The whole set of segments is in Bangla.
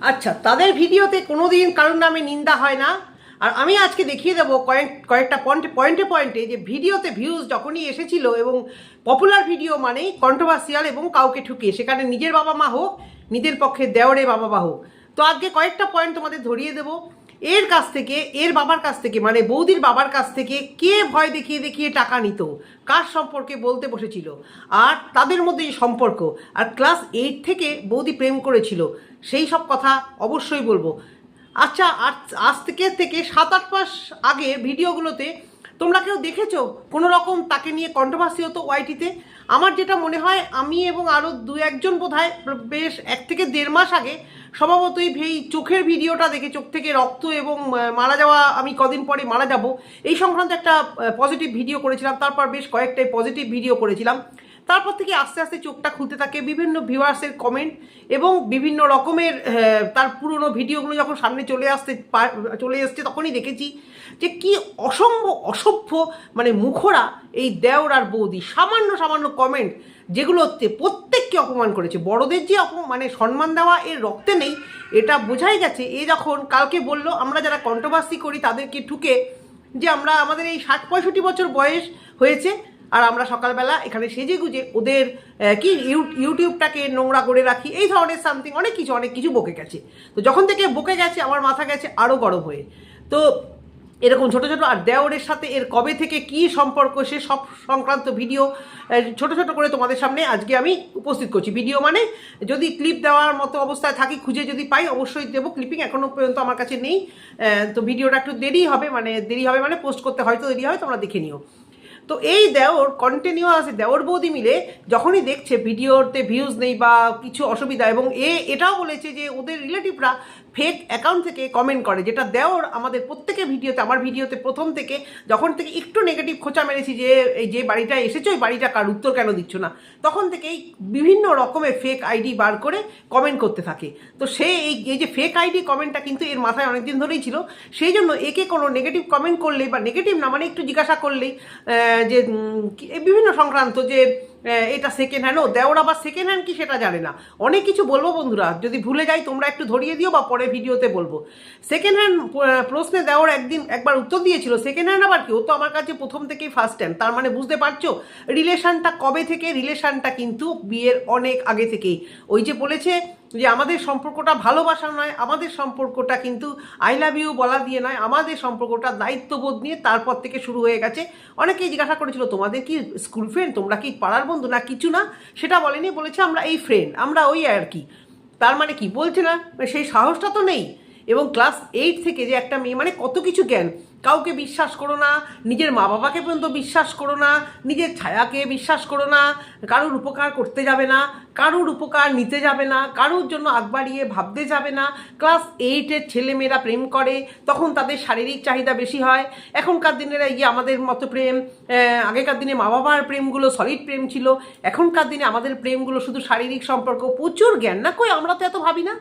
আচ্ছা তাদের ভিডিওতে কোনো দিন কারোর নামে নিন্দা হয় না। আর আমি আজকে দেখিয়ে দেবো কয়েক কয়েকটা পয়েন্টে পয়েন্টে পয়েন্টে যে ভিডিওতে ভিউজ যখনই এসেছিল এবং পপুলার ভিডিও মানেই কন্ট্রোভার্সিয়াল এবং কাউকে ঠুকিয়ে, সেখানে নিজের বাবা মা হোক, নিজের পক্ষে দেওরে বাবা মা হোক। তো আজকে কয়েকটা পয়েন্ট তোমাদের ধরিয়ে দেবো। এর কাছ থেকে, এর বাবার কাছ থেকে মানে বৌদির বাবার কাছ থেকে কে ভয় দেখিয়ে দেখিয়ে টাকা নিত, কার সম্পর্কে বলতে বসেছিল, আর তাদের মধ্যে সম্পর্ক, আর ক্লাস এইট থেকে বৌদি প্রেম করেছিল সেই সব কথা অবশ্যই বলব। আচ্ছা আজ- থেকে থেকে সাত আট মাস আগে ভিডিওগুলোতে তোমরা কেউ দেখেছ কোনো রকম তাকে নিয়ে কন্ট্রোভার্সি হতো ওয়াইটিতে আমার যেটা মনে হয়, আমি এবং আরও দু একজন বোধহয় বেশ এক থেকে দেড় মাস আগে স্বভাবতই এই চোখের ভিডিওটা দেখে, চোখ থেকে রক্ত এবং মারা যাওয়া, আমি কদিন পরে মারা যাব, এই সংক্রান্ত একটা পজিটিভ ভিডিও করেছিলাম, তারপর বেশ কয়েকটাই পজিটিভ ভিডিও করেছিলাম। তারপর থেকে আস্তে আস্তে চোখটা খুলতে থাকে, বিভিন্ন ভিউয়ার্সের কমেন্ট এবং বিভিন্ন রকমের তার পুরনো ভিডিওগুলো যখন সামনে চলে আসতে চলে এসছে তখনই দেখেছি যে কি অসম্ভব, অসভ্য মানে মুখরা এই দেওর আর বৌদি। সামান্য সামান্য কমেন্ট যেগুলোতে প্রত্যেককে অপমান করেছে। বড়দের যে অপ মানে সম্মান দেওয়া এর রক্তে নেই, এটা বোঝাই গেছে। এ যখন কালকে বলল, আমরা যারা কন্ট্রোভার্সি করি তাদেরকে ঠুকে যে আমরা আমাদের এই ষাট, পঁয়ষট্টি বছর বয়স হয়েছে আর আমরা সকালবেলা এখানে সেজে গুজে ওদের কি ইউটিউবটাকে নোংরা করে রাখি, এই ধরনের সামথিং অনেক কিছু অনেক কিছু বকে গেছে। তো যখন থেকে বকে গেছে, আমার মাথা গেছে আরও গরম হয়ে। তো এরকম ছোট ছোট, আর দেওরের সাথে এর কবে থেকে কি সম্পর্ক, সে সব সংক্রান্ত ভিডিও ছোট ছোট করে তোমাদের সামনে আজকে আমি উপস্থিত করছি। ভিডিও মানে যদি ক্লিপ দেওয়ার মতো অবস্থায় থাকি, খুঁজে যদি পাই, অবশ্যই দেবো। ক্লিপিং এখনও পর্যন্ত আমার কাছে নেই তো ভিডিওটা একটু দেরি হবে মানে দেরি হবে মানে পোস্ট করতে হয়তো দেরি হয়, তোমরা দেখে নিও। তো এই দেওর কন্টিনিউয়াস দেওর বৌদি মিলে যখনই দেখছে ভিডিওতে ভিউজ নেই বা কিছু অসুবিধা এবং এ এটাও বলেছে যে ওদের রিলেটিভরা ফেক অ্যাকাউন্ট থেকে কমেন্ট করে, যেটা দেওর আমাদের প্রত্যেকের ভিডিওতে, আমার ভিডিওতে প্রথম থেকে, যখন থেকে একটু নেগেটিভ খোঁচা মেরেছি যে, এই যে বাড়িটা এসেছ, ওই বাড়িটা কার উত্তর কেন দিচ্ছ না? তখন থেকেই বিভিন্ন রকমের ফেক আইডি বার করে কমেন্ট করতে থাকে। তো সে এই এই যে ফেক আইডি কমেন্টটা কিন্তু এর মাথায় অনেকদিন ধরেই ছিল। সেই জন্য একে কোনো নেগেটিভ কমেন্ট করলেই বা নেগেটিভ না মানে একটু জিজ্ঞাসা করলেই যে বিভিন্ন সংক্রান্ত যে এটা সেকেন্ড হ্যান্ড ও, দেওর আবার সেকেন্ড হ্যান্ড কি সেটা জানে না। অনেক কিছু বলব বন্ধুরা। যদি ভুলে যাই, তোমরা একটু ধরিয়ে দিও বা পরে ভিডিওতে বলব। সেকেন্ড হ্যান্ড প্রশ্নে দেওয়ার একদিন একবার উত্তর দিয়েছিল। সেকেন্ড হ্যান্ড আবার কি? ও তো আমার কাছে প্রথম থেকেই ফার্স্ট হ্যান্ড তার মানে বুঝতে পারছ? রিলেশানটা কবে থেকে? রিলেশানটা কিন্তু বিয়ের অনেক আগে থেকেই। ওই যে বলেছে যে আমাদের সম্পর্কটা ভালোবাসা নয়, আমাদের সম্পর্কটা কিন্তু আই লাভ ইউ বলা দিয়ে নয়, আমাদের সম্পর্কটা দায়িত্ববোধ নিয়ে তারপর থেকে শুরু হয়ে গেছে। অনেকেই জিজ্ঞাসা করেছিল, তোমাদের কি স্কুল ফ্রেন্ড তোমরা কি পাড়ার বন্ধু না কিছু না? সেটা বলেনি, বলেছে, আমরা এই ফ্রেন্ড আমরা ওই আর কি। তার মানে কি বলছে না? সেই সাহসটা তো নেই। এবং ক্লাস এইট থেকে যে একটা মেয়ে মানে কত কিছু জ্ঞান কাউকে বিশ্বাস করো না, নিজের মা বাবাকে পর্যন্ত বিশ্বাস করো না, নিজের ছায়াকে বিশ্বাস করো না, কারোর উপকার করতে যাবে না, কারোর উপকার নিতে যাবে না, কারোর জন্য আগ বাড়িয়ে ভাবতে যাবে না। ক্লাস এইটের ছেলেমেয়েরা প্রেম করে, তখন তাদের শারীরিক চাহিদা বেশি হয়। এখনকার দিনের এই যে আমাদের মতো প্রেম আগেকার দিনে মা বাবার প্রেমগুলো সলিড প্রেম ছিল, এখনকার দিনে আমাদের প্রেমগুলো শুধু শারীরিক সম্পর্ক, প্রচুর জ্ঞান। না কই, আমরা তো এত ভাবি না?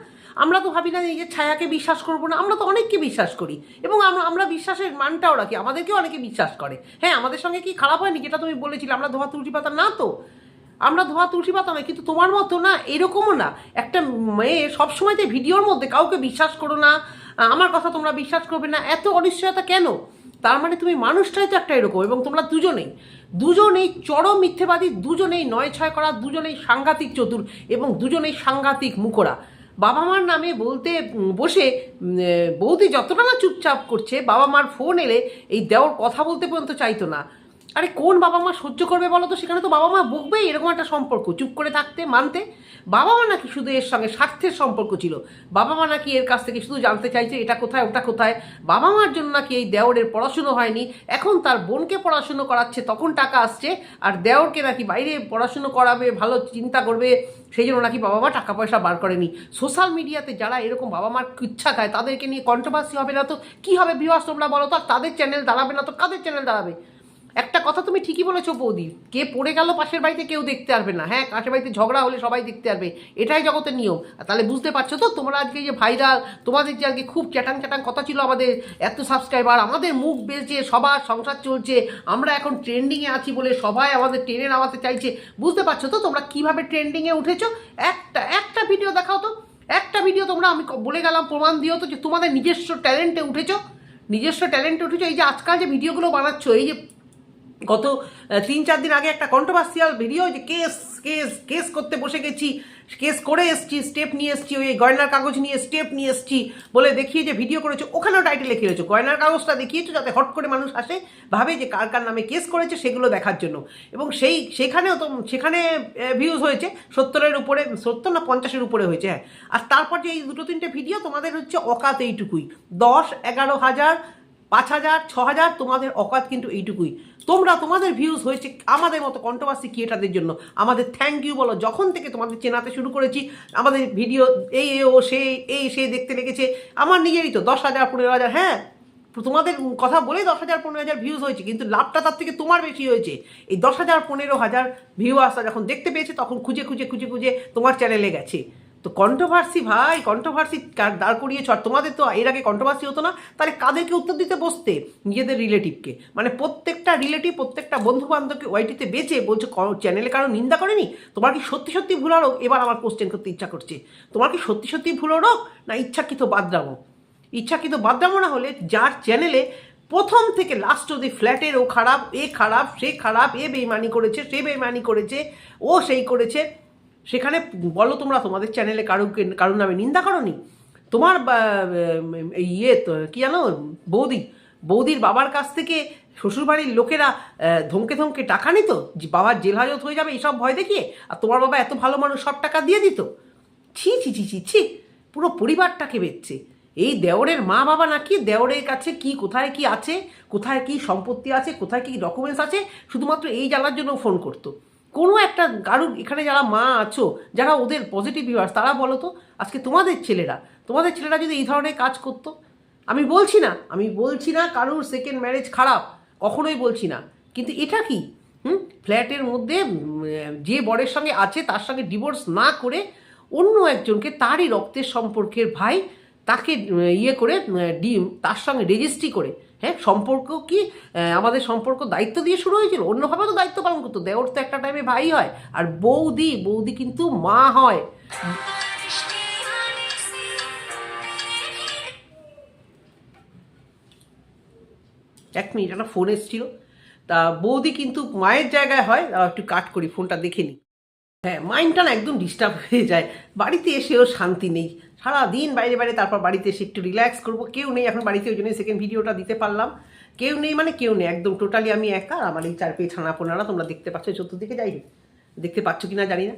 আমরা তো ভাবি না এই যে ছায়াকে বিশ্বাস করব না, আমরা তো অনেককে বিশ্বাস করি। এবং আমরা আমরা বিশ্বাসের মানটাও রাখি, আমাদেরকেও অনেকে বিশ্বাস করে। হ্যাঁ আমাদের সঙ্গে কি খারাপ হয়নি? যেটা তুমি বলেছিলে, আমরা ধোয়া, তুলসী পাতা না তো? আমরা ধোয়া, তুলসী পাতা নয়, কিন্তু তোমার মতো না, এরকমও না। একটা মেয়ে সবসময়তে ভিডিওর মধ্যে কাউকে বিশ্বাস করো না, আমার কথা তোমরা বিশ্বাস করবে না, এত অনিশ্চয়তা কেন? তার মানে তুমি, মানুষটাই তো একটা এরকম, এবং তোমরা দুজনেই। দুজনেই চরম মিথ্যেবাদী, দুজনেই নয় ছয় করা, দুজনেই সাংঘাতিক চতুর, এবং দুজনেই সাংঘাতিক মুখরা বাবা মার নামে বলতে বসে বৌদি যতটা না চুপচাপ করছে বাবা মার ফোন এলে এই দেওর কথা বলতে পর্যন্ত চাইতো না। আরে কোন বাবা মা সহ্য করবে বলো তো? সেখানে তো বাবা মা বকবেই, এরকম একটা সম্পর্ক। চুপ করে থাকতে, মানতে। বাবা মা নাকি শুধু এর সঙ্গে স্বার্থের সম্পর্ক ছিল। বাবা মা নাকি এর কাছ থেকে শুধু জানতে চাইছে, এটা কোথায়, ওটা কোথায়। বাবা মার জন্য নাকি এই দেওরের পড়াশুনো হয়নি। এখন তার বোনকে পড়াশুনো করাচ্ছে, তখন টাকা আসছে, আর দেওরকে নাকি বাইরে পড়াশুনো করাবে, ভালো চিন্তা করবে, সেই জন্য নাকি বাবা মা টাকা পয়সা বার করেনি। সোশ্যাল মিডিয়াতে যারা এরকম বাবা মার ইচ্ছা খায় তাদেরকে নিয়ে কন্ট্রোভার্সি হবে না তো? কী হবে বিবাস তোমরা বলো তো? তাদের চ্যানেল দাঁড়াবে না তো? কাদের চ্যানেল দাঁড়াবে? একটা কথা তুমি ঠিকই বলেছ বৌদি, কে পড়ে গেল পাশের বাড়িতে কেউ দেখতে পারবে না। হ্যাঁ পাশের বাড়িতে ঝগড়া হলে সবাই দেখতে পারবে, এটাই জগতের নিয়ম। তাহলে বুঝতে পারছ তো, তোমরা আজকে যে ভাইরাল তোমাদের যে আজকে খুব চ্যাটাং চ্যাটাং কথা ছিল আমাদের, এত সাবস্ক্রাইবার আমাদের মুখ বেজে সবার সংসার চলছে, আমরা এখন ট্রেন্ডিংয়ে আছি বলে সবাই আমাদের ট্রেনে নামাতে চাইছে। বুঝতে পারছ তো তোমরা কীভাবে ট্রেন্ডিংয়ে উঠেছো? একটা একটা ভিডিও দেখাও তো। একটা ভিডিও তোমরা আমি বলে গেলাম, প্রমাণ দিও তো যে তোমাদের নিজস্ব ট্যালেন্টে উঠেছো। নিজস্ব ট্যালেন্টে উঠেছো, এই যে আজকাল যে ভিডিওগুলো বানাচ্ছ, এই যে গত তিন চার দিন আগে একটা কন্ট্রোভার্সিয়াল ভিডিও যে কেস কেস কেস করতে বসে গেছি কেস করে এসছি স্টেপ নিয়ে এসছি, ওই গয়নার কাগজ নিয়ে স্টেপ নিয়ে এসছি বলে দেখিয়ে যে ভিডিও করেছ, ওখানেও টাইটেল লিখে রয়েছে, গয়নার কাগজটা দেখিয়েছো যাতে হট করে মানুষ আসে, ভাবে যে কার কার নামে কেস করেছে সেগুলো দেখার জন্য। এবং সেই, সেখানেও তো, সেখানে ভিউজ হয়েছে, সত্তরের উপরে, সত্তর না পঞ্চাশের উপরে হয়েছে হ্যাঁ। আর তারপর যে এই দুটো তিনটে ভিডিও তোমাদের হচ্ছে অকাত এইটুকুই। দশ, এগারো হাজার, পাঁচ হাজার, ছ হাজার তোমাদের অকাত কিন্তু এইটুকুই। তোমরা তোমাদের ভিউজ হয়েছে আমাদের মতো কন্ট্রোভার্সি ক্রিয়েটারদের জন্য। আমাদের থ্যাংক ইউ বলো, যখন থেকে তোমাদের চেনাতে শুরু করেছি, আমাদের ভিডিও এই ও, সে এই সে দেখতে লেগেছে। আমার নিজেরই তো, দশ হাজার, পনেরো হাজার হ্যাঁ তোমাদের কথা বলেই দশ হাজার, পনেরো হাজার ভিউজ হয়েছে, কিন্তু লাভটা তার থেকে তোমার বেশি হয়েছে। এই দশ হাজার, পনেরো হাজার ভিউ ভিউয়ার্সরা যখন দেখতে পেয়েছে, তখন খুঁজে খুঁজে খুঁজে খুঁজে তোমার চ্যানেলে গেছে। তো কন্ট্রোভার্সি ভাই কন্ট্রোভার্সি দাঁড় করিয়েছ আর তোমাদের তো এর আগে কন্ট্রোভার্সি হতো না? তাহলে কাদেরকে উত্তর দিতে বসতে? নিজেদের রিলেটিভকে মানে প্রত্যেকটা রিলেটিভ প্রত্যেকটা বন্ধু বান্ধবকে ওয়াইটিতে বেচে বলছো চ্যানেলে কারও নিন্দা করেনি? তোমার কি সত্যি সত্যি ভুল আরোগ এবার আমার কোশ্চেন করতে ইচ্ছা করছে। তোমার কি সত্যি সত্যি ভুল আরোগ না ইচ্ছাকৃত বাদরামো ইচ্ছাকৃত বাদরামো না হলে যার চ্যানেলে প্রথম থেকে লাস্ট অব্দি ফ্ল্যাটের ও খারাপ, এ খারাপ, সে খারাপ, এ বেইমানি করেছে, সে বেইমানি করেছে, ও সেই করেছে। সেখানে বলো তোমরা তোমাদের চ্যানেলে কারোকে কারোর নামে নিন্দা করনি? তোমার ইয়ে তো, কি জানো? বৌদি। বৌদির বাবার কাছ থেকে শ্বশুরবাড়ির লোকেরা ধমকে ধমকে টাকা নিত? যে বাবার জেল হাজত হয়ে যাবে এইসব ভয় দেখিয়ে? আর তোমার বাবা এত ভালো মানুষ, সব টাকা দিয়ে দিত? ছি ছি ছি ছি ছি। পুরো পরিবারটাকে বেচছে। এই দেওরের মা বাবা নাকি দেওরের কাছে কি, কোথায় কি আছে, কোথায় কি সম্পত্তি আছে, কোথায় কি ডকুমেন্টস আছে, শুধুমাত্র এই জানার জন্য ফোন করতো। কোনো একটা গারুক এখানে যারা মা আছো, যারা ওদের পজিটিভ ভিউয়ার্স তারা বলো তো, আজকে তোমাদের ছেলেরা তোমাদের ছেলেরা যদি এই ধরনের কাজ করতো? আমি বলছি না, আমি বলছি না কারুর সেকেন্ড ম্যারেজ খারাপ, কখনোই বলছি না। কিন্তু এটা কি? হুম? ফ্ল্যাটের মধ্যে যে বরের সঙ্গে আছে, তার সঙ্গে ডিভোর্স না করে অন্য একজনকে তারই রক্তের সম্পর্কের ভাই তাকে ইয়ে করে ডি তার সঙ্গে রেজিস্ট্রি করে। হ্যাঁ সম্পর্ক কি? আমাদের সম্পর্ক দায়িত্ব দিয়ে শুরু হয়েছিল। অন্যভাবে তো দায়িত্ব পালন করতো। দেওর তো একটা টাইমে ভাই হয়। আর বৌদি বৌদি কিন্তু মা হয়। এক মিনিট, একটা ফোন এসেছিল। তা বৌদি কিন্তু মায়ের জায়গায় হয়। একটু কাট করি ফোনটা দেখে নিই হ্যাঁ মাইন্ডটা একদম ডিস্টার্ব হয়ে যায়। বাড়িতে এসেও শান্তি নেই। সারাদিন বাইরে বাইরে তারপর বাড়িতে এসে একটু রিল্যাক্স করব। কেউ নেই, এখন বাড়িতে ওই জন্য সেকেন্ড ভিডিওটা দিতে পারলাম। কেউ নেই মানে কেউ নেই, একদম টোটালি আমি একা আর আমার এই চার পেয়ে ছানা পোনারা, তোমরা দেখতে পাচ্ছ চতুর্দিকে, যাই। দেখতে পাচ্ছ কি না জানি না।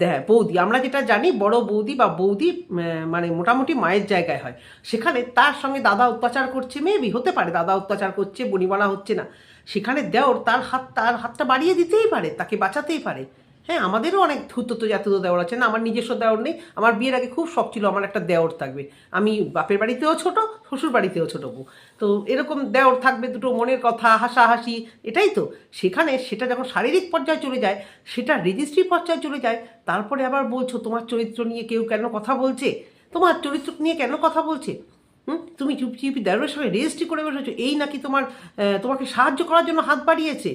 হ্যাঁ বৌদি, আমরা যেটা জানি, বড় বৌদি বা বৌদি মানে মোটামুটি মায়ের জায়গায় হয়। সেখানে তার সঙ্গে দাদা অত্যাচার করছে মেবি হতে পারে দাদা অত্যাচার করছে বনিমানা হচ্ছে না। সেখানে দেওর তার হাত, তার হাতটা বাড়িয়ে দিতেই পারে, তাকে বাঁচাতেই পারে। হ্যাঁ আমাদেরও অনেক ধুতো জাতীয় দেওয়ার আছে। না, আমার নিজস্ব দেওর নেই। আমার বিয়ের আগে খুব শখ ছিল, আমার একটা দেওর থাকবে। আমি বাপের বাড়িতেও ছোট, শ্বশুর বাড়িতেও ছোট বউ। তো এরকম দেওর থাকবে, দুটো মনের কথা, হাসাহাসি, এটাই তো। সেখানে সেটা যখন শারীরিক পর্যায়ে চলে যায়, সেটা রেজিস্ট্রি পর্যায়ে চলে যায়, তারপরে আবার বলছো, তোমার চরিত্র নিয়ে কেউ কেন কথা বলছে? তোমার চরিত্র নিয়ে কেন কথা বলছে? হুম? তুমি চুপচিপি দেওরের সঙ্গে রেজিস্ট্রি করে বসেছো। এই নাকি তোমার তোমাকে সাহায্য করার জন্য হাত বাড়িয়েছে?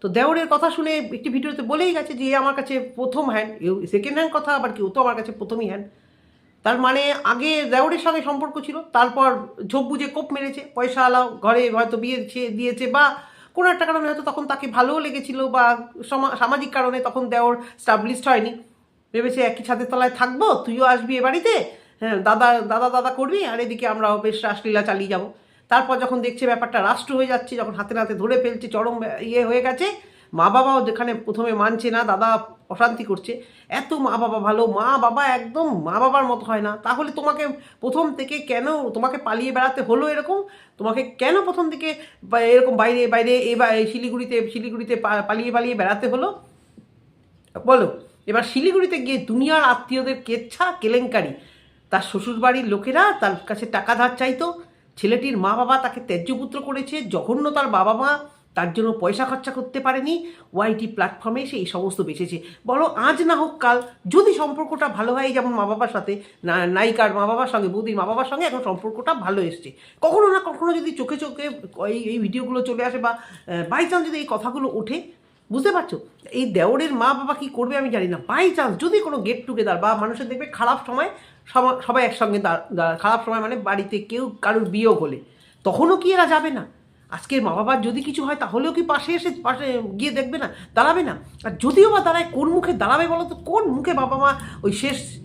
তো দেওরের কথা শুনে একটি ভিডিওতে বলেই গেছে যে আমার কাছে প্রথম হ্যান্ড সেকেন্ড হ্যান্ড কথা, আবার কেউ তো আমার কাছে প্রথমই হ্যান্ড তার মানে আগে দেওরের সঙ্গে সম্পর্ক ছিল, তারপর ঝোপ বুঝে কোপ মেরেছে, পয়সা আলাও, ঘরে হয়তো বিয়েছে দিয়েছে বা কোনো একটা কারণে হয়তো তখন তাকে ভালোও লেগেছিল বা সমা- সামাজিক কারণে তখন দেওর স্টাবলিশড হয়নি। ভেবেছে একই ছাদের তলায় থাকব, তুইও আসবি এ বাড়িতে হ্যাঁ দাদা দাদা দাদা করবি, আর এদিকে আমরা বেশ রাসলীলা চালিয়ে যাব। তারপর যখন দেখছে ব্যাপারটা রাষ্ট্র হয়ে যাচ্ছে, যখন হাতে নাতে ধরে ফেলছে, চরম ইয়ে হয়ে গেছে মা বাবাও যেখানে প্রথমে মানছে না, দাদা অশান্তি করছে, এত মা বাবা ভালো মা বাবা একদম মা বাবার মতো হয় না। তাহলে তোমাকে প্রথম থেকে কেন, তোমাকে পালিয়ে বেড়াতে হলো এরকম? তোমাকে কেন প্রথম থেকে এরকম বাইরে বাইরে এবার শিলিগুড়িতে শিলিগুড়িতে পালিয়ে পালিয়ে বেড়াতে হলো? বলো, এবার শিলিগুড়িতে গিয়ে দুনিয়ার আত্মীয়দের কেচ্ছা, কেলেঙ্কারি। তার শ্বশুরবাড়ির লোকেরা তার কাছে টাকা ধার চাইতো ছেলেটির মা বাবা তাকে ত্যায্যপুত্র করেছে জঘন্য তার বাবা মা তার জন্য পয়সা খরচা করতে পারেনি, ওয়াইটি প্ল্যাটফর্মে এসে এই সমস্ত বেঁচেছে। বলো, আজ না হোক কাল, যদি সম্পর্কটা ভালো হয় যেমন মা বাবার সাথে নায়িকার মা বাবার সঙ্গে, বৌদির মা বাবার সঙ্গে এখন সম্পর্কটা ভালো এসছে। কখনো না কখনো যদি চোখে চোখে এই এই ভিডিওগুলো চলে আসে বা বাই চান্স যদি এই কথাগুলো ওঠে, বুঝতে পারছ? এই দেওরের মা বাবা কি করবে আমি জানি না। বাই চান্স যদি কোনো গেট টুগেদার বা মানুষের দেখবে খারাপ সময় সবাই একসঙ্গে খারাপ সময় মানে বাড়িতে কেউ কারোর বিয়োগ হলে। তখনও কি এরা যাবে না? আজকের মা বাবার যদি কিছু হয়, তাহলেও কি পাশে এসে পাশে গিয়ে দেখবে না? দাঁড়াবে না? আর যদিও বা দাঁড়ায়, কোন মুখে দাঁড়াবে বলো তো? কোন মুখে বাবা মা ওই শেষ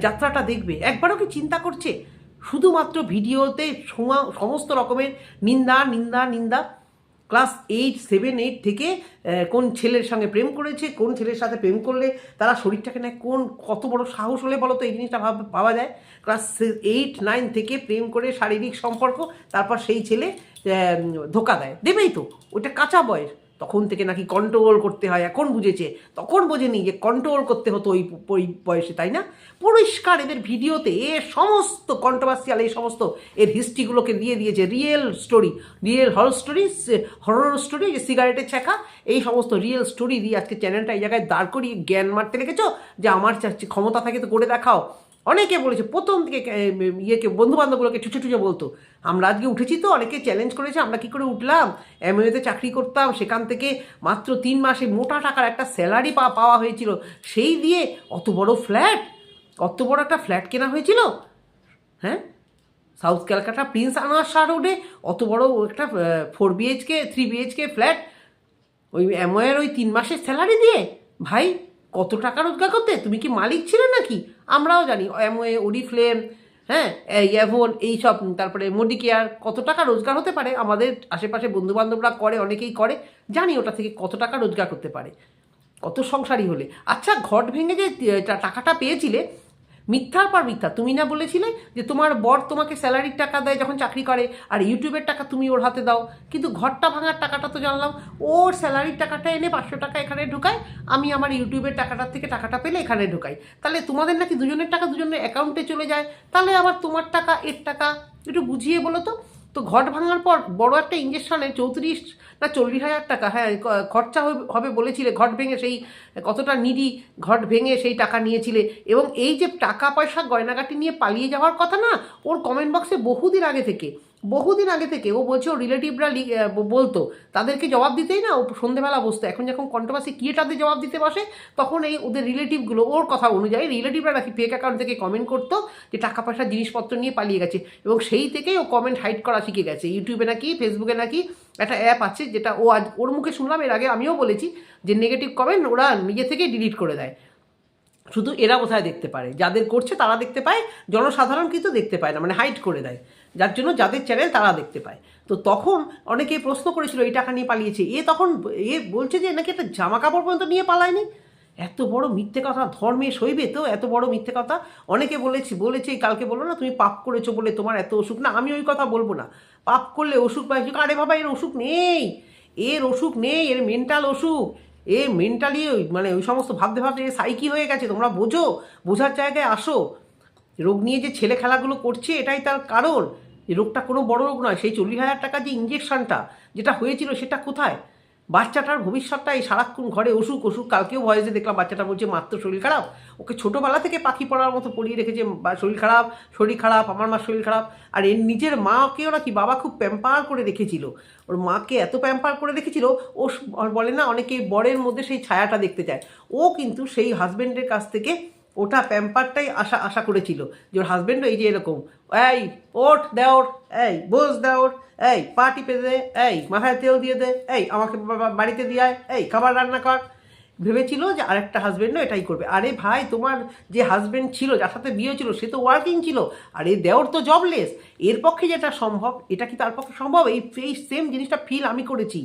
যাত্রাটা দেখবে? একবারও কি চিন্তা করছে? শুধুমাত্র ভিডিওতে সমা- সমস্ত রকমের নিন্দা নিন্দা নিন্দা ক্লাস এইট, সেভেন, এইট থেকে কোন ছেলের সঙ্গে প্রেম করেছে, কোন ছেলের সাথে প্রেম করলে তারা শরীরটাকে নেয়, কোন কত বড় সাহস হলে বলো তো এই জিনিসটা ভাব- পাওয়া যায়? ক্লাস এইট, নাইন থেকে প্রেম করে শারীরিক সম্পর্ক, তারপর সেই ছেলে ধোকা দেয়। দেবেই তো ওটা কাঁচা বয়স। তখন থেকে নাকি কন্ট্রোল করতে হয়, এখন বুঝেছে। তখন বোঝেনি যে কন্ট্রোল করতে হতো ওই বয়সে, তাই না? পরিষ্কার এদের ভিডিওতে এ সমস্ত কন্ট্রোভার্সিয়াল এই সমস্ত এর হিস্ট্রিগুলোকে দিয়ে দিয়েছে। Real story real horror story horror story যে সিগারেটের ছেঁকা এই সমস্ত রিয়েল স্টোরি দিয়ে আজকে চ্যানেলটা এই জায়গায় দাঁড় করিয়ে জ্ঞান মারতে রেখেছো যে আমার ক্ষমতা থাকে তো করে দেখাও। অনেকে বলেছে প্রথম এ, ইয়েকে বন্ধু বান্ধবগুলোকে ছুটে ছুটে বলতো আমরা আজকে উঠেছি তো অনেকে চ্যালেঞ্জ করেছে আমরা কি করে উঠলাম? এমএতে চাকরি করতাম সেখান থেকে মাত্র তিন মাসে মোটা টাকার একটা স্যালারি পা পাওয়া হয়েছিল। সেই দিয়ে অত বড় ফ্ল্যাট অত বড় একটা ফ্ল্যাট কেনা হয়েছিল? হ্যাঁ? সাউথ ক্যালকাটা প্রিন্স আনোয়ার রোডে অত বড় একটা four BHK three BHK flat ওই অ্যামোয়ের ওই তিন মাসের স্যালারি দিয়ে? ভাই কত টাকা রোজগার করতে? তুমি কি মালিক ছিলে নাকি? আমরাও জানি, অ্যামওয়ে ওরিফ্লেম হ্যাঁ ইয়াভন, এইসব, তারপরে মোডিকেয়ার কত টাকা রোজগার হতে পারে, আমাদের আশেপাশে বন্ধুবান্ধবরা করে, অনেকেই করে, জানি ওটা থেকে কত টাকা রোজগার করতে পারে, কত সংসারই হলে। আচ্ছা ঘট ভেঙে যে টাকাটা পেয়েছিলে মিথ্যার পর মিথ্যা? তুমি না বলেছিলে যে তোমার বর তোমাকে স্যালারির টাকা দেয় যখন চাকরি করে, আর ইউটিউবের টাকা তুমি ওর হাতে দাও। কিন্তু ঘরটা ভাঙার টাকাটা তো জানলাম, ওর স্যালারির টাকাটা এনে পাঁচশো টাকা এখানে ঢুকায়, আমি আমার ইউটিউবের টাকাটার থেকে টাকাটা পেলে এখানে ঢুকাই। তাহলে তোমাদের নাকি দুজনের টাকা দুজনের অ্যাকাউন্টে চলে যায়। তাহলে আবার তোমার টাকা, এর টাকা, একটু বুঝিয়ে বলো তো? তো ঘট ভাঙার পর বড় একটা ইঞ্জেকশনে চৌত্রিশ না চল্লিশ হাজার টাকা হ্যাঁ খরচা হবে- বলেছিলে, ঘট ভেঙে সেই, কতটা নিডি ঘট ভেঙে সেই টাকা নিয়েছিলে। এবং এই যে টাকা পয়সা গয়নাগাটি নিয়ে পালিয়ে যাওয়ার কথা না, ওর কমেন্ট বক্সে বহুদিন আগে থেকে, বহুদিন আগে থেকে ও বলছে, ও রিলেটিভরা বলতো, তাদেরকে জবাব দিতেই না, ও সন্ধেবেলা বসতো। এখন যখন কন্ট্রোভার্সি ক্রিয়েটারদের জবাব দিতে বসে, তখন এই ওদের রিলেটিভগুলো ওর কথা অনুযায়ী রিলেটিভরা নাকি ফেক অ্যাকাউন্ট থেকে কমেন্ট করতো, যে টাকা পয়সা জিনিসপত্র নিয়ে পালিয়ে গেছে। এবং সেই থেকেই ও কমেন্ট হাইড করা শিখে গেছে। ইউটিউবে নাকি ফেসবুকে নাকি একটা অ্যাপ আছে যেটা ও আজ, ওর মুখে শুনলাম, এর আগে আমিও বলেছি যে নেগেটিভ কমেন্ট ওরা নিজে থেকে ডিলিট করে দেয়। শুধু এরা কোথায় দেখতে পারে? যাদের করছে তারা দেখতে পায়, জনসাধারণ কিন্তু দেখতে পায় না মানে হাইট করে দেয়। যার জন্য যাদের চ্যানেল তারা দেখতে পায়। তো তখন অনেকে প্রশ্ন করেছিল, এই টাকা নিয়ে পালিয়েছে? এ তখন, এ বলছে যে নাকি একটা জামা কাপড় পর্যন্ত নিয়ে পালায়নি? এত বড় মিথ্যে কথা, ধর্মে সইবে তো? এত বড় মিথ্যে কথা? অনেকে বলেছি, বলেছে কালকে বলল না, তুমি পাপ করেছ বলে তোমার এত অসুখ? না, আমি ওই কথা বলব না। পাপ করলে অসুখ পাই আরে বাবা, এর অসুখ নেই। এর অসুখ নেই, এর মেন্টাল অসুখ। এ মেন্টালি ওই মানে ওই সমস্ত ভাবতে ভাবতে এ সাইকি হয়ে গেছে, তোমরা বোঝো, বোঝার জায়গায় আসো। রোগ নিয়ে যে ছেলে খেলাগুলো করছে, এটাই তার কারণ। রোগটা কোনো বড় রোগ নয়, সেই চল্লিশ হাজার টাকা যে ইঞ্জেকশনটা যেটা হয়েছিল সেটা কোথায়? বাচ্চাটার ভবিষ্যৎটা এই সারাক্ষণ ঘরে অসুখ অসুখ, কালকেও ভয়েসে দেখলাম বাচ্চাটা বলছে মাত্র শরীর খারাপ? ওকে ছোটোবেলা থেকে পাখি পড়ার মতো পড়িয়ে রেখেছে শরীর খারাপ শরীর খারাপ, আমার মার শরীর খারাপ। আর এর নিজের মাকেও নাকি বাবা খুব প্যাম্পার করে রেখেছিল। ওর মাকে এত প্যাম্পার করে রেখেছিল, ও বলে না, অনেকে বরের মধ্যে সেই ছায়াটা দেখতে চায়। ও কিন্তু সেই হাজবেন্ডের কাছ থেকে ওটা প্যাম্পারটাই আশা আশা করেছিল যে ওর হাজবেন্ডও এই যে এরকম এই ওট দেওর এই, বোঝ দেওর এই, পা টিপে দে। এই, মাথায় তেল দিয়ে দে। এই, আমাকে বাড়িতে দিয়ে এই, খাবার রান্না কর। ভেবেছিল যে আরেকটা হাজবেন্ডও এটাই করবে। আরে ভাই, তোমার যে হাজবেন্ড ছিল, যার সাথে বিয়ে ছিল সে তো ওয়ার্কিং ছিল। আর এই দেওর তো জবলেস এর পক্ষে যেটা সম্ভব, এটা কি তার পক্ষে সম্ভব? এই এই সেম জিনিসটা ফিল আমি করেছি।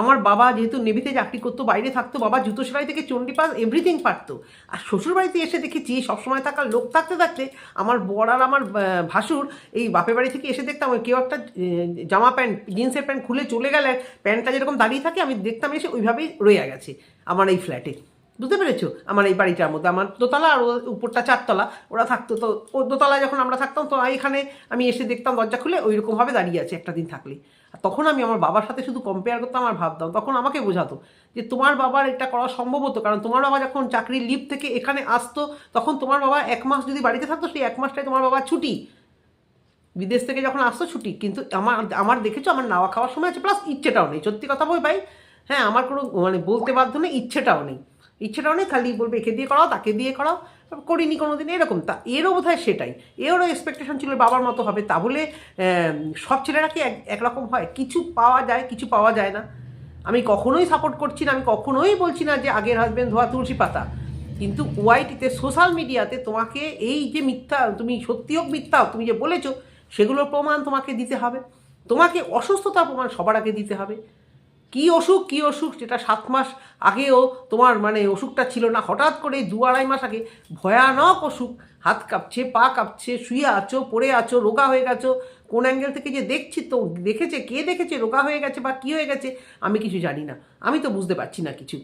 আমার বাবা যেহেতু নেভিতে চাকরি করতো, বাইরে থাকতো, বাবা জুতো সেলাই থেকে চণ্ডী পাস এভরিথিং পারতো। আর শ্বশুরবাড়িতে এসে দেখেছি, সবসময় থাকার লোক থাকতে থাকতে আমার বর আর আমার ভাসুর এই বাপের বাড়ি থেকে এসে দেখতাম কেউ একটা জামা প্যান্ট, জিন্সের প্যান্ট খুলে চলে গেলে প্যান্টটা যেরকম দাঁড়িয়ে থাকে, আমি দেখতাম এসে ওইভাবেই রয়ে গেছে আমার এই ফ্ল্যাটে বুঝতে পেরেছ? আমার এই বাড়িটার মধ্যে, আমার দোতলা আর উপরটা চারতলা, ওরা থাকতো। তো ও দোতলায় যখন আমরা থাকতাম, তো এখানে আমি এসে দেখতাম দরজা খুলে ওইরকমভাবে দাঁড়িয়ে আছে একটা দিন থাকলে তখন আমি আমার বাবার সাথে শুধু কম্পেয়ার করতাম আর ভাবতাম। তখন আমাকে বোঝাতো যে তোমার বাবার এটা করা সম্ভব হতো, কারণ তোমার বাবা যখন চাকরির লিভ থেকে এখানে আসতো, তখন তোমার বাবা এক মাস যদি বাড়িতে থাকতো, সেই এক মাসটাই তোমার বাবার ছুটি। বিদেশ থেকে যখন আসতো, ছুটি। কিন্তু আমার আমার দেখেছ, আমার নাওয়া খাওয়ার সময় আছে প্লাস ইচ্ছেটাও নেই। সত্যি কথা বই ভাই হ্যাঁ আমার কোনো মানে বলতে বাধ্য নেই, ইচ্ছেটাও নেই। ইচ্ছেটাও নেই, খালি বলবে একে দিয়ে করাও, তাকে দিয়ে করাও। করিনি কোনো দিন এরকম। তা এরও বোধ হয় সেটাই। এরও এক্সপেকটেশন ছিল বাবার মতো হবে। তা বলে সব ছেলেরা কি এক- একরকম হয়? কিছু পাওয়া যায়, কিছু পাওয়া যায় না। আমি কখনোই সাপোর্ট করছি না, আমি কখনোই বলছি না যে আগের হাজবেন্ড ধোয়া তুলসী পাতা। কিন্তু ওয়াইটিতে সোশ্যাল মিডিয়াতে তোমাকে এই যে মিথ্যা, তুমি সত্যি হোক মিথ্যা তুমি যে বলেছ, সেগুলোর প্রমাণ তোমাকে দিতে হবে। তোমাকে অসুস্থতার প্রমাণ সবার আগে দিতে হবে। কি অসুখ কি অসুখ? যেটা সাত মাস আগেও তোমার মানে অসুখটা ছিল না। হঠাৎ করে দু আড়াই মাস আগে ভয়ানক অসুখ। হাত কাঁপছে, পা কাঁপছে, শুয়ে আছো, পড়ে আছো, রোগা হয়ে গেছো। কোন অ্যাঙ্গেল থেকে যে দেখছি তো, দেখেছে? কে দেখেছে? রোগা হয়ে গেছে বা কী হয়ে গেছে? আমি কিছু জানি না। আমি তো বুঝতে পারছি না কিছু।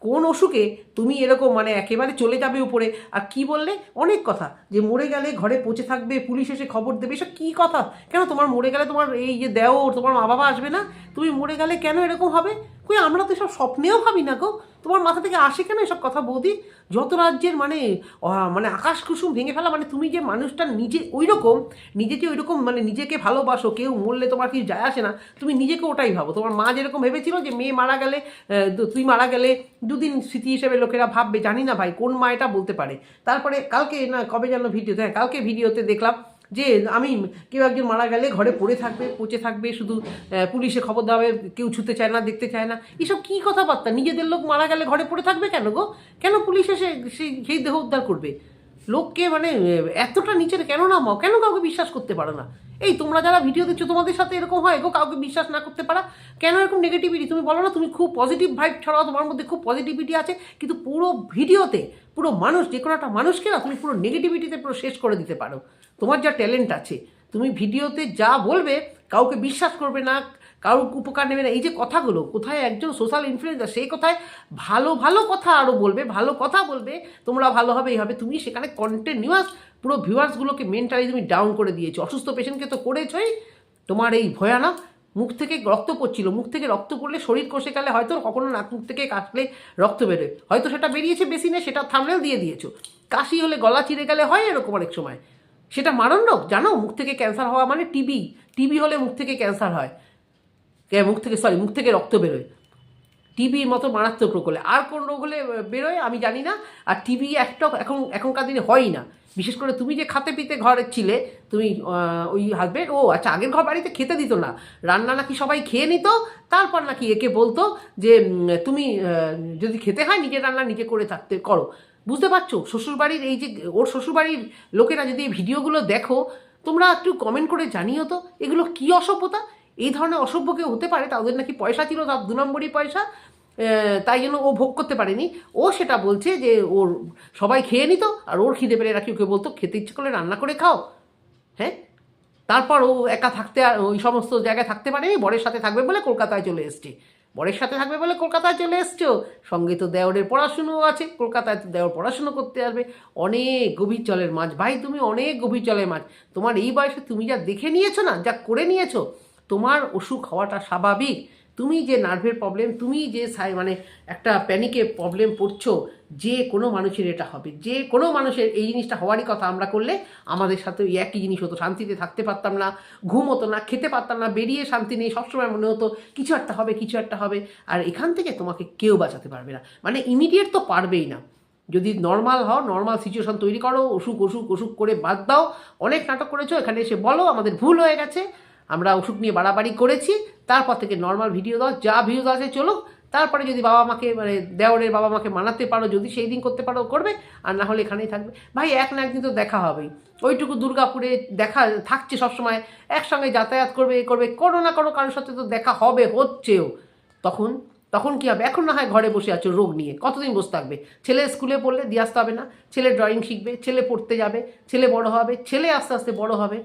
কোন অসুখে তুমি এরকম মানে একেবারে চলে যাবে উপরে? আর কি বললে? অনেক কথা। যে মরে গেলে ঘরে পচে থাকবে, পুলিশ এসে খবর দেবে, এসব কী কথা? কেন তোমার মরে গেলে তোমার এই যে দেওর, তোমার মা বাবা আসবে না? তুমি মরে গেলে কেন এরকম হবে? কই, আমরা তো সব স্বপ্নেও ভাবি না গো। তোমার মাথা থেকে আসে কেন এসব কথা বৌদি? যত রাজ্যের মানে মানে আকাশ কুসুম ভেঙে ফেলা মানে তুমি যে মানুষটা নিজে ওই রকম নিজেকে ওই রকম মানে নিজেকে ভালোবাসো, কেউ মরলে তোমার কিছু যায় আসে না, তুমি নিজেকে ওটাই ভাবো। তোমার মা যেরকম ভেবেছিল যে মেয়ে মারা গেলে তুই মারা গেলে দুদিন স্মৃতি হিসেবে লোকেরা ভাববে, জানি না ভাই, কোন মা এটা বলতে পারে। তারপরে কালকে না, কবে যেন ভিডিওতে হ্যাঁ কালকে ভিডিওতে দেখলাম যে আমি কেউ একজন মারা গেলে ঘরে পড়ে থাকবে, পচে থাকবে, শুধু পুলিশে খবর দেওয়া হবে, কেউ ছুতে চায় না, দেখতে চায় না। এসব কী কথাবার্তা? নিজেদের লোক মারা গেলে ঘরে পড়ে থাকবে কেন গো? কেন পুলিশ এসে সেই দেহ উদ্ধার করবে? লোককে মানে এতটা নিচের কেন নামাও? কেন কাউকে বিশ্বাস করতে পারো না? এই তোমরা যারা ভিডিও দেখছ, তোমাদের সাথে এরকম হয় গো? কাউকে বিশ্বাস না করতে পারা? কেন এরকম নেগেটিভিটি তুমি বলো না, তুমি খুব পজিটিভ ভাইব ছড়াও, তোমার মধ্যে খুব পজিটিভিটি আছে, কিন্তু পুরো ভিডিওতে পুরো মানুষ, যে কোনো একটা মানুষকে না, তুমি পুরো নেগেটিভিটিতে পুরো শেষ করে দিতে পারো। তোমার যা ট্যালেন্ট আছে, তুমি ভিডিওতে যা বলবে, কাউকে বিশ্বাস করবে না কারোর উপকার নেবে না, এই যে কথাগুলো, কোথায় একজন সোশ্যাল ইনফ্লুয়েন্সার সেই কথায় ভালো ভালো কথা আরও বলবে, ভালো কথা বলবে, তোমরা ভালো হবে, এই হবে, তুমি সেখানে কন্টিনিউয়াস পুরো ভিউয়ার্সগুলোকে মেন্টালি তুমি ডাউন করে দিয়েছ। অসুস্থ পেশেন্টকে তো করেছই, তোমার এই ভয়ানক মুখ থেকে রক্ত পড়ছিল, মুখ থেকে রক্ত পড়লে শরীর কষে গেলে হয়তো কখনো নাক মুখ থেকে কাশলে রক্ত বেরোয়। হয়তো সেটা বেরিয়েছে বেশি বেসিনে, সেটা থামলেও দিয়ে দিয়েছ। কাশি হলে গলা চিরে গেলে হয় এরকম অনেক সময়। সেটা মারণরোগ, জানো? মুখ থেকে ক্যান্সার হওয়া মানে টিবি। টিবি হলে মুখ থেকে ক্যান্সার হয়। মুখ থেকে, সরি, মুখ থেকে রক্ত বেরোয়। টিবির মতো মারাত্মক রোগ হলে। আর কোন রোগ হলে বেরোয়? আমি জানি না। আর টিবি একটা এখন, এখনকার দিনে হয়ই না। বিশেষ করে তুমি যে খাতে পিতে ঘরে ছিলে, তুমি ওই হাজবেন্ড ও আচ্ছা আগের ঘর বাড়িতে খেতে দিত না। রান্না নাকি সবাই খেয়ে নিত, তারপর নাকি একে বলতো যে তুমি যদি খেতে হয়, নিজের রান্না নিজে করে থাকতে, করো। বুঝতে পারছ? শ্বশুরবাড়ির এই যে, ওর শ্বশুরবাড়ির লোকেরা যদি এই ভিডিওগুলো দেখো, তোমরা একটু কমেন্ট করে জানিও তো, এগুলো কী অসভ্যতা? এই ধরনের অসভ্য কেউ হতে পারে, তাদের নাকি পয়সা ছিল, তার দু নম্বরই পয়সা তাই জন্য ও ভোগ করতে পারেনি। ও সেটা বলছে যে, ওর সবাই খেয়ে নিত, আর ওর খিদে পেলে নাকি ওকে বলতো, খেতে ইচ্ছে করলে রান্না করে খাও। হ্যাঁ? তারপর ও একা থাকতে আর ওই সমস্ত জায়গায় থাকতে পারেনি, বরের সাথে থাকবে বলে কলকাতায় চলে এসছে। বরের সাথে থাকবে বলে কলকাতায় চলে এসছো। সঙ্গে তো দেওরের পড়াশুনোও আছে, কলকাতায় তো দেওর পড়াশুনো করতে আসবে। অনেক গভীর জলের মাছ। ভাই, তুমি অনেক গভীর জলের মাছ। তোমার এই বয়সে তুমি যা দেখে নিয়েছো না, যা করে নিয়েছো, তোমার অসুখ হওয়াটা স্বাভাবিক। তুমি যে নার্ভের প্রবলেম তুমি যে সাই মানে একটা প্যানিকে প্রবলেম পড়ছো যে কোনো মানুষের এটা হবে। যে কোনো মানুষের এই জিনিসটা হওয়ারই কথা আমরা করলে আমাদের সাথে ওই একই জিনিস হতো। শান্তিতে থাকতে পারতাম না, ঘুম হতো না, খেতে পারতাম না, বেরিয়ে শান্তি নেই, সবসময় মনে হতো কিছু একটা হবে, কিছু একটা হবে। আর এখান থেকে তোমাকে কেউ বাঁচাতে পারবে না। মানে ইমিডিয়েট তো পারবেই না। যদি নর্মাল হও নর্মাল সিচুয়েশন তৈরি করো, অসুখ অসুখ অসুখ করে বাদ দাও। অনেক নাটক করেছ, এখানে এসে বলো, আমাদের ভুল হয়ে গেছে। আমরা অসুখ নিয়ে বাড়াবাড়ি করেছি, তারপর থেকে নর্মাল ভিডিও দাও, যা ভিউজ আছে চলো তারপরে যদি বাবা মাকে মানে দেওরের বাবা মাকে মানাতে পারো, যদি সেই দিন করতে পারো, করবে, আর না হলে এখানেই থাকবে। ভাই, এক না একদিন তো দেখা হবেই। ওইটুকু দুর্গাপুরে দেখা, থাকছে সবসময়, একসঙ্গে যাতায়াত করবে, এ করবে, কোনো না কোনো কারোর সাথে তো দেখা হবে, হচ্ছেও। তখন তখন কি হবে? এখন না হয় ঘরে বসে আছো রোগ নিয়ে, কতদিন বসে থাকবে? ছেলে স্কুলে পড়লে দিয়ে আসতে হবে না, ছেলে ড্রয়িং শিখবে, ছেলে পড়তে যাবে, ছেলে বড় হবে, ছেলে আস্তে আস্তে বড় হবে।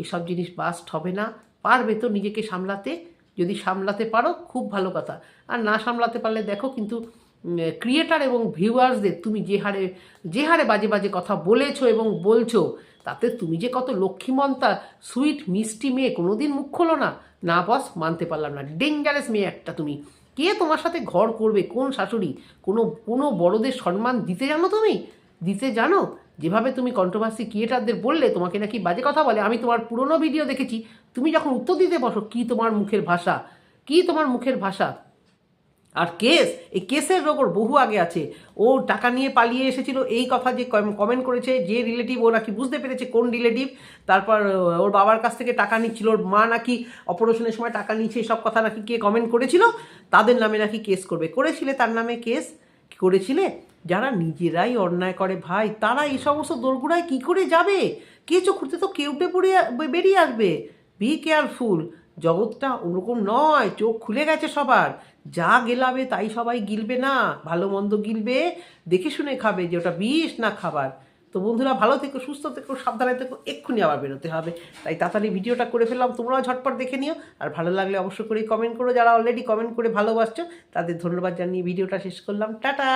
এইসব জিনিস বাস্ট হবে না, পারবে তো নিজেকে সামলাতে। যদি সামলাতে পারো, খুব ভালো কথা। আর না সামলাতে পারলে দেখো কিন্তু ক্রিয়েটার এবং ভিউয়ার্সদের তুমি যে হারে যে হারে বাজে বাজে কথা বলেছ এবং বলছো, তাতে তুমি যে কত লক্ষ্মীমন্তা সুইট মিষ্টি মেয়ে কোনোদিন মুখ খোলো না। না বস মানতে পারলাম না। ডেঞ্জারাস মেয়ে একটা তুমি। কে তোমার সাথে ঘর করবে? কোন শাশুড়ি? কোনো কোনো বড়দের সম্মান দিতে জানো তুমি? দিতে জানো? যেভাবে তুমি কন্ট্রোভার্সি ক্রিয়েটারদের বললে, তোমাকে নাকি বাজে কথা বলে। আমি তোমার পুরনো ভিডিও দেখেছি। তুমি যখন উত্তর দিতে বসো, কি তোমার মুখের ভাষা? কি তোমার মুখের ভাষা? আর কেস, এই কেসের ওপর বহু আগে আছে। ও টাকা নিয়ে পালিয়ে এসেছিল, এই কথা যে কমেন্ট করেছে, যে রিলেটিভ ও নাকি বুঝতে পেরেছে কোন রিলেটিভ তারপর ওর বাবার কাছ থেকে টাকা নিচ্ছিল, ওর মা নাকি অপারেশনের সময় টাকা নিচ্ছে সব কথা নাকি কে কমেন্ট করেছিল? তাদের নামে নাকি কেস করবে। করেছিলে তার নামে কেস করেছিলে? যারা নিজেরাই অন্যায় করে, ভাই, তারা এই সমস্ত দোরগোড়ায় কী করে যাবে? কেঁচো খুঁড়তে তো কেউটে পড়ে বেরিয়ে আসবে? বি কেয়ারফুল জগৎটা ওরকম নয়, চোখ খুলে গেছে সবার। যা গেলাবে তাই সবাই গিলবে না, ভালো মন্দ গিলবে, দেখে শুনে খাবে যে ওটা বিষ না খাবার। তো বন্ধুরা, ভালো থেকো, সুস্থ থেকো, সাবধানে থেকো, এক্ষুনি আবার বেরোতে হবে। তাই তাড়াতাড়ি ভিডিওটা করে ফেললাম, তোমরাও ঝটপট দেখে নিও। আর ভালো লাগলে অবশ্য করে কমেন্ট করো। যারা অলরেডি কমেন্ট করে ভালোবাসছো, তাদের ধন্যবাদ জানিয়ে ভিডিওটা শেষ করলাম। টাটা!